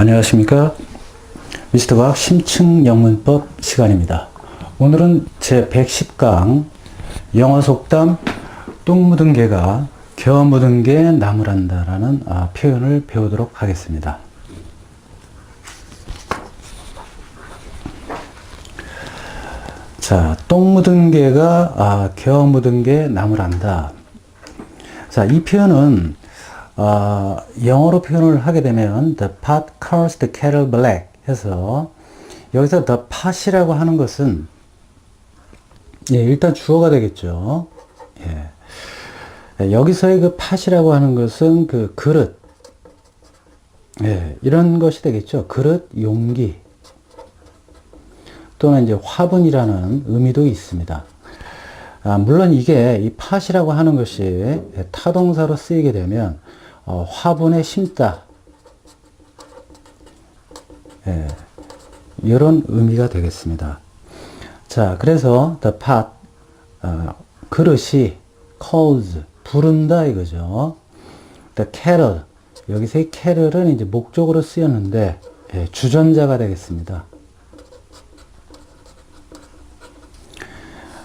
안녕하십니까. 미스터 과학 심층 영문법 시간입니다. 오늘은 제 110강 영어 속담 똥 묻은 개가 겨 묻은 개 나무란다 라는 아, 표현을 배우도록 하겠습니다. 자, 똥 묻은 개가 아, 겨 묻은 개 나무란다. 자, 이 표현은 어, 영어로 표현을 하게 되면 the pot calls the kettle black 해서 여기서 the pot이라고 하는 것은 예, 일단 주어가 되겠죠. 예. 예, 여기서의 그 pot이라고 하는 것은 그 그릇 예, 이런 것이 되겠죠. 그릇, 용기 또는 이제 화분이라는 의미도 있습니다. 아, 물론 이게 이 팥이라고 하는 것이 타동사로 쓰이게 되면 어, 화분에 심다 예, 이런 의미가 되겠습니다. 자, 그래서 the pot 어, 그릇이 calls 부른다 이거죠. the kettle 여기서 이 kettle은 이제 목적으로 쓰였는데 예, 주전자가 되겠습니다.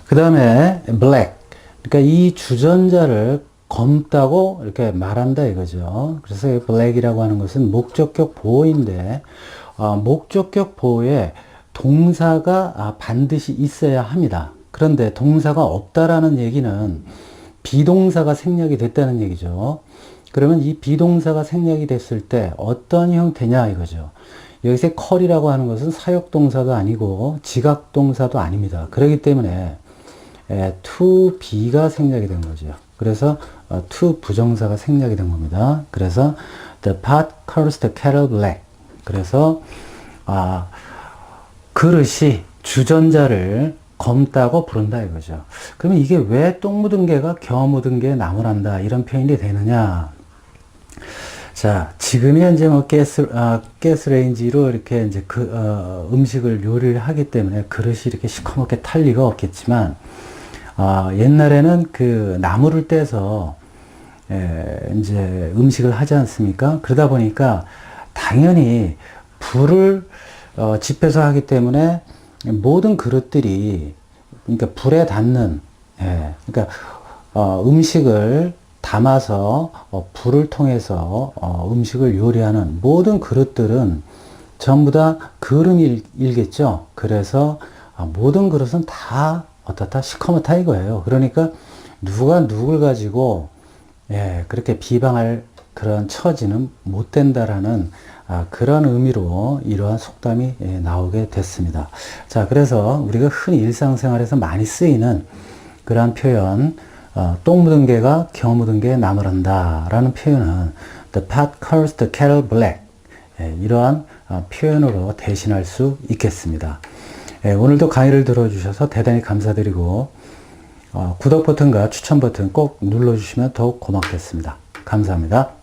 그 다음에 black. 그러니까 이 주전자를 검다고 이렇게 말한다 이거죠. 그래서 이 black이라고 하는 것은 목적격 보호인데 어, 목적격 보호에 동사가 아, 반드시 있어야 합니다. 그런데 동사가 없다라는 얘기는 비동사가 생략이 됐다는 얘기죠. 그러면 이 비동사가 생략이 됐을 때 어떤 형태냐 이거죠. 여기서 컬이라고 하는 것은 사역동사도 아니고 지각동사도 아닙니다. 그렇기 때문에 에, to be가 생략이 된 거죠. 그래서 어, to 부정사가 생략이 된 겁니다. 그래서 the pot calls the kettle black. 그래서 아, 그릇이 주전자를 검다고 부른다 이거죠. 그러면 이게 왜 똥 묻은 개가 겨 묻은 개 나무란다 이런 표현이 되느냐? 자, 지금이 현재 뭐 가스, 아, 가스레인지로 이렇게 이제 그, 어, 음식을 요리를 하기 때문에 그릇이 이렇게 시커멓게 탈 리가 없겠지만, 아, 옛날에는 그 나무를 떼서, 에, 이제 음식을 하지 않습니까? 그러다 보니까 당연히 불을 어, 집에서 하기 때문에 모든 그릇들이 그러니까 불에 닿는 예, 그러니까 어, 음식을 담아서 어, 불을 통해서 어, 음식을 요리하는 모든 그릇들은 전부 다 그름이 일겠죠. 그래서 아, 모든 그릇은 다 어떻다 시커멓다 이거예요. 그러니까 누가 누굴 가지고 예, 그렇게 비방할 그런 처지는 못 된다라는 아, 그런 의미로 이러한 속담이 예, 나오게 됐습니다. 자, 그래서 우리가 흔히 일상생활에서 많이 쓰이는 그러한 표현, 어, 똥 묻은 개가 겨 묻은 개 나무란다 라는 표현은 the pot calls the kettle black 예, 이러한 어, 표현으로 대신할 수 있겠습니다. 예, 오늘도 강의를 들어주셔서 대단히 감사드리고 어, 구독 버튼과 추천 버튼 꼭 눌러주시면 더욱 고맙겠습니다. 감사합니다.